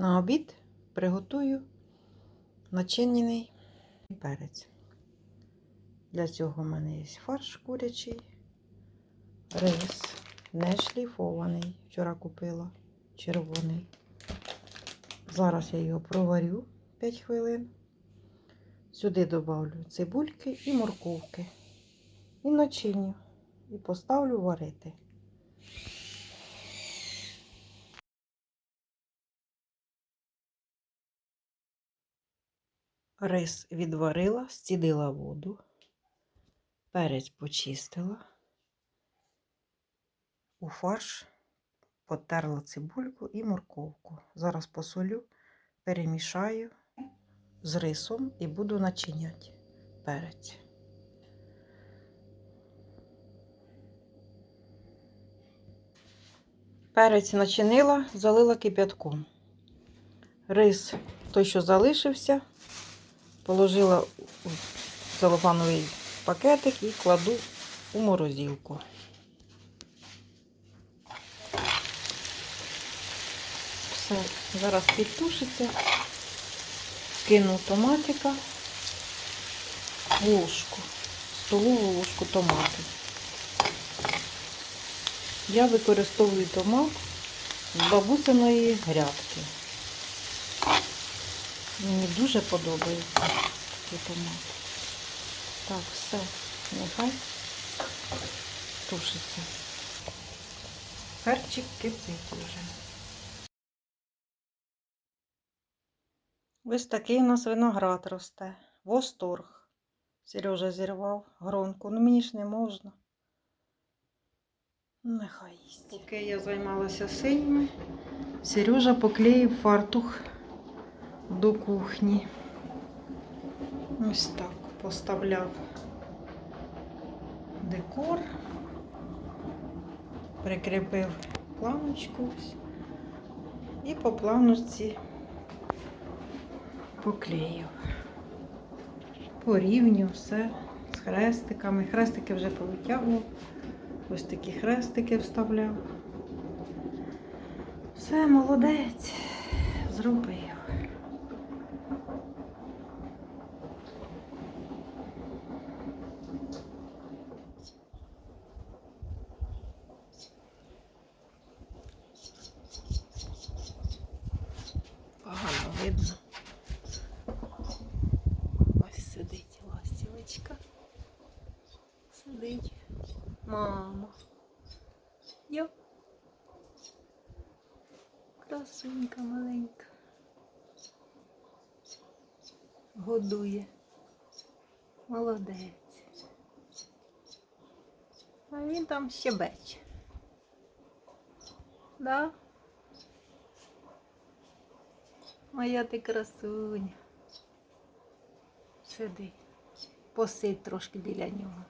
На обід приготую начинений перець. Для цього в мене є фарш курячий, рис, не шліфований. Вчора купила червоний. Зараз я його проварю 5 хвилин. Сюди добавлю цибульки і морковки. І начиню. І поставлю варити. Рис відварила, стідила воду, перець почистила, у фарш потерла цибульку і морковку. Зараз посолю, перемішаю з рисом і буду начиняти перець. Перець начинила, залила кип'ятком. Рис, той, що залишився, положила у целофановий пакетик і кладу у морозилку. Все, зараз підтушиться, кину томатика, ложку, столову ложку томату. Я використовую томат з бабусиної грядки. Мені дуже подобається такий томат. Так, все, нехай тушиться. Перчик кипить вже. Ось такий у нас виноград росте. Восторг. Сережа зірвав гронку. Ну мені ж не можна. Ну, Нехай їсть. Поки я займалася синіми, Сережа поклеїв фартух до кухні. Ось так поставляв декор, прикріпив планочку і по планочці поклеїв. По рівню все з хрестиками. Хрестики вже повитягував. Ось такі хрестики вставляв. Все, молодець, зробив. Мама. Йо. Красунька маленька. Годує. Молодець. А він там щебече. Да? Моя ти красуня. Сиди. Посидь трошки біля нього.